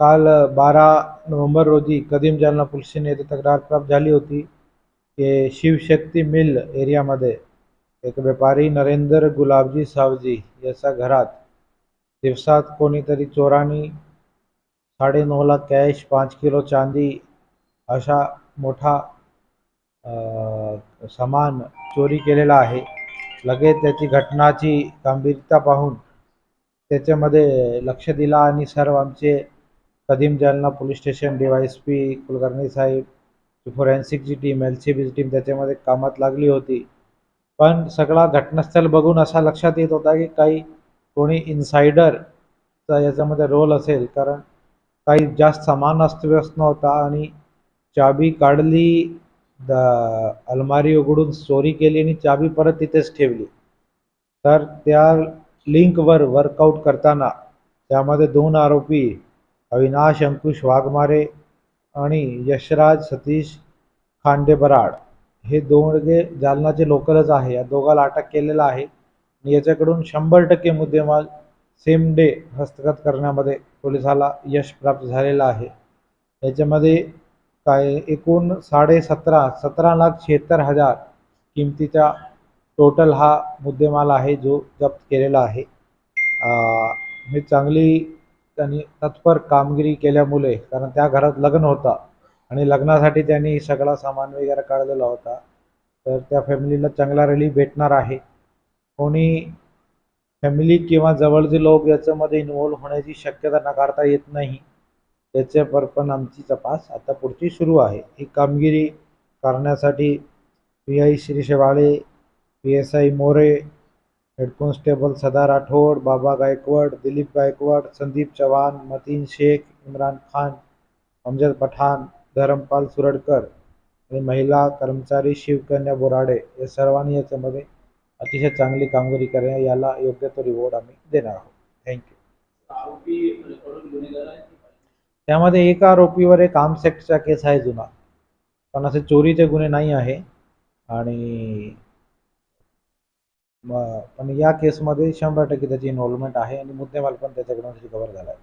काल बारा नोव्हेंबर रोजी कदीम जालना पोलीस येथे तक्रार प्राप्त झाली होती की शिवशक्ती मिल एरियामध्ये एक व्यापारी नरेंद्र गुलाबजी सावजी याच्या घरात दिवसात कोणीतरी चोरांनी साडेनऊ लाख कॅश पाच किलो चांदी अशा मोठा सामान चोरी केलेला आहे. लगेच त्याची घटनाची गंभीरता पाहून त्याच्यामध्ये लक्ष दिला आणि सर्व आमचे Kadim Jalna police station D Y S P Kulkarni साहेब फोरेन्सिकची टीम एल सी बीची टीम त्याच्यामध्ये कामात लागली होती. पण सगळा घटनास्थळ बघून असा लक्षात येत होता की काही कोणी इन्सायडरचा याच्यामध्ये रोल असेल. कारण काही जास्त सामान अस्तव्यस्त नव्हता आणि चाबी काढली द अलमारी उघडून चोरी केली आणि चाबी परत तिथेच ठेवली. तर त्या लिंकवर वर्कआउट करताना त्यामध्ये दोन आरोपी अविनाश अंकुश वाघमारे आणि यशराज सतीश खांडेबराड हे दोघे जालनाचे लोकलच आहे. या दोघाला अटक केलेला आहे. आणि याच्याकडून शंभर टक्के मुद्देमाल सेम डे हस्तगत करण्यामध्ये पोलिसाला यश प्राप्त झालेलं आहे. याच्यामध्ये काय एकूण साडे सतरा सतरा लाख शहात्तर हजार किमतीचा टोटल हा मुद्देमाल आहे जो जप्त केलेला आहे. अं, ही चांगली त्यांनी तत्पर कामगिरी केल्यामुळे कारण त्या घरात लग्न होता आणि लग्नासाठी त्यांनी सगळा सामान वगैरे काढलेला होता तर त्या फॅमिलीला चांगला रिलीफ भेटणार आहे. कोणी फॅमिली किंवा जवळचे लोक याच्यामध्ये इन्वॉल्व होण्याची शक्यता नाकारता येत नाही त्याच्यावर पण आमची तपास आता पुढची सुरू आहे. ही कामगिरी करण्यासाठी P I Shri Shewale P S I More head constable Sada Rathod बाबा गायकवाड दिलीप गायकवाड संदीप चव्हाण मतीन शेख इम्रान खान अमजद पठाण धरमपाल सुरडकर आणि महिला कर्मचारी शिवकन्या बोराडे या सर्वांनी याच्यामध्ये अतिशय चांगली कामगिरी करणे याला योग्य तो रिवॉर्ड आम्ही देणार आहोत. थँक्यू आहेत त्यामध्ये एका आरोपीवर एक आर्म सेक्टचा केस आहे जुना. पण असे चोरीचे गुन्हे नाही आहे. आणि पण या केसमध्ये शंभर टक्के त्याची इन्व्हॉल्वमेंट आहे आणि मुद्देमाल पण त्याच्याकडून रिकवर झाला आहे.